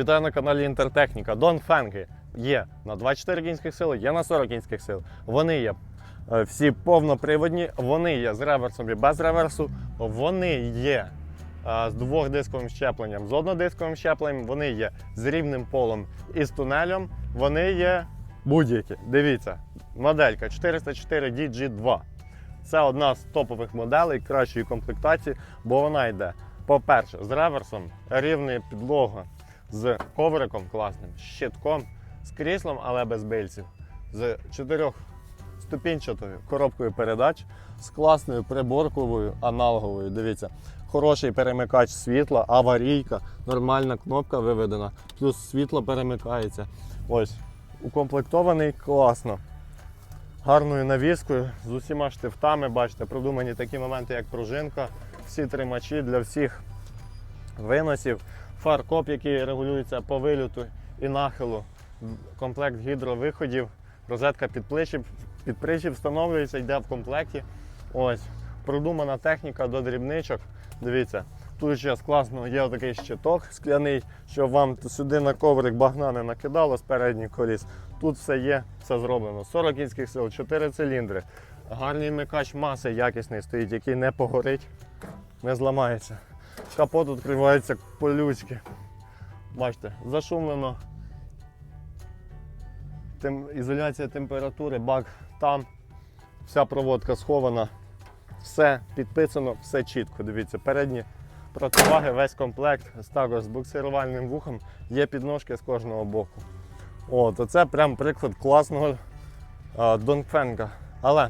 Вітаю на каналі Інтертехніка. Дон Фенги є на 24 кінських сили, є на 40 кінських сил. Вони є е, всі повноприводні, вони є з реверсом і без реверсу, вони є е, з двохдисковим щепленням, з однодисковим щепленням, вони є з рівним полом і з тунелем, вони є будь-які. Дивіться, моделька 404 DG2. Це одна з топових моделей кращої комплектації, бо вона йде, по-перше, з реверсом, рівною підлога, з ковриком класним, з щитком, з кріслом, але без бильців, з чотирьохступінчатою коробкою передач, з класною приборковою аналоговою. Дивіться, хороший перемикач світла, аварійка, нормальна кнопка виведена, плюс світло перемикається. Ось, укомплектований класно гарною навіскою з усіма штифтами. Бачите, продумані такі моменти, як пружинка, всі тримачі для всіх виносів, фаркоп, який регулюється по вильоту і нахилу, комплект гідровиходів, розетка під плечі, під причіп встановлюється, йде в комплекті. Ось, продумана техніка до дрібничок. Дивіться, тут ще класно є такий щиток скляний, щоб вам сюди на коврик багна не накидало з передніх коліс. Тут все є, все зроблено. 40 кінських сил, 4 циліндри. Гарний микач маси якісний стоїть, який не погорить, не зламається. Капот відкривається по-людськи. Бачите, зашумлено. Тем, ізоляція температури, бак там, вся проводка схована, все підписано, все чітко. Дивіться, передні противаги, весь комплект, також з буксирувальним вухом, є підножки з кожного боку. От, оце прям приклад класного а, Донфенка. Але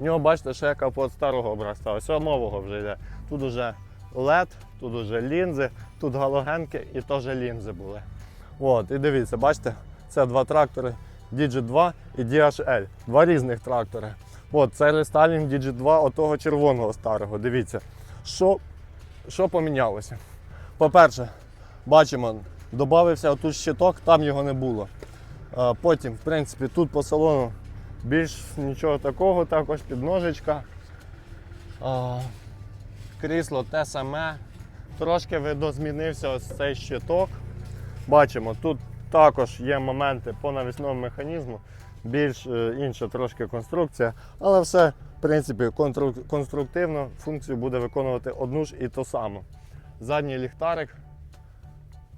в нього, бачите, ще капот старого образця, ось нового вже йде. Тут уже LED, тут уже лінзи, тут галогенки і теж лінзи були. От, і дивіться, бачите, це два трактори DG2 і DHL. Два різних трактори. От, це рестайлінг DG2 отого червоного старого. Дивіться, що, що помінялося. По-перше, бачимо, додався отут щиток, там його не було. Потім, в принципі, тут по салону більш нічого такого, також підножечка. А, Крісло те саме. Трошки видозмінився ось цей щиток. Бачимо, тут також є моменти по навісному механізму, більш е, інша трошки конструкція, але все, в принципі, конструктивно функцію буде виконувати одну ж і ту саму. Задній ліхтарик.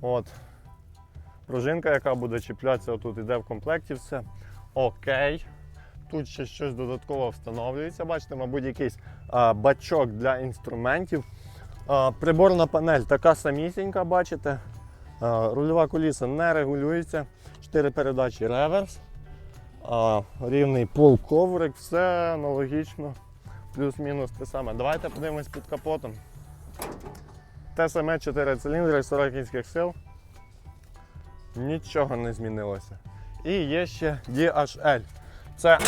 От. Пружинка, яка буде чіплятися, тут йде в комплекті все. Окей. Тут ще щось додатково встановлюється. Бачите, мабуть, якийсь а, бачок для інструментів. А, приборна панель така самісінька, бачите. А, рульова коліса не регулюється. 4 передачі реверс. А, рівний пол коврик, все аналогічно. Плюс-мінус те саме. Давайте подивимось під капотом. Те саме 4 циліндри, 40 кінських сил. Нічого не змінилося. І є ще DHL. Це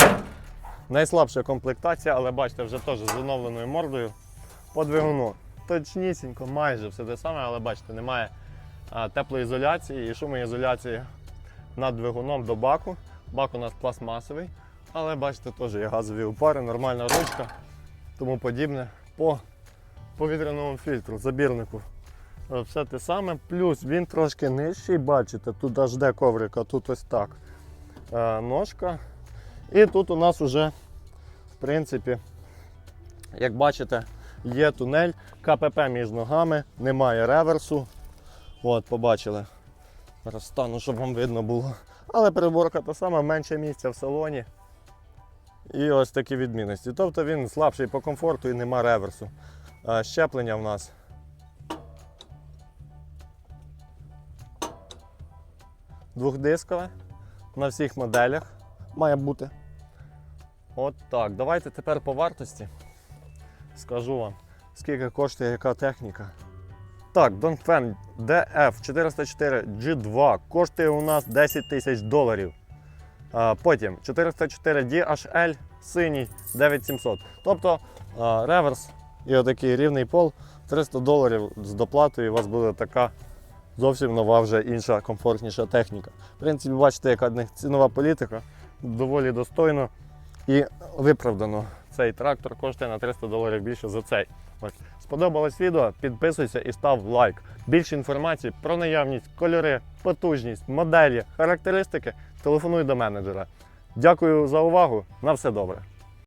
найслабша комплектація, але бачите, вже теж з оновленою мордою по двигуну. Точнісінько, майже все те саме, але бачите, немає теплоізоляції і шумоізоляції над двигуном до баку. Бак у нас пластмасовий, але бачите, теж є газові упари, нормальна ручка, тому подібне по повітряному фільтру, забірнику. Е, Все те саме, плюс він трошки нижчий, бачите, тут аж де коврик, а тут ось так. Е, Ножка. І тут у нас вже, в принципі, як бачите, є тунель, КПП між ногами, немає реверсу. От, побачили. Зараз стану, щоб вам видно було. Але переборка та сама, менше місця в салоні. І ось такі відмінності. Тобто він слабший по комфорту і нема реверсу. Щеплення в нас двохдискове на всіх моделях має бути. От так. Давайте тепер по вартості скажу вам, скільки коштує яка техніка. Так, Dongfeng DF404 G2 коштує у нас 10 тисяч доларів. А, Потім 404 DHL синій 9700. Тобто а, реверс і отакий рівний пол 300 доларів з доплатою. У вас буде така зовсім нова вже інша комфортніша техніка. В принципі, бачите, яка в них цінова політика, доволі достойно і виправдано. Цей трактор коштує на 300 доларів більше за цей. Ось Сподобалось відео? Підписуйся і став лайк. Більше інформації про наявність, кольори, потужність, моделі, характеристики телефонуй до менеджера. Дякую за увагу. На все добре.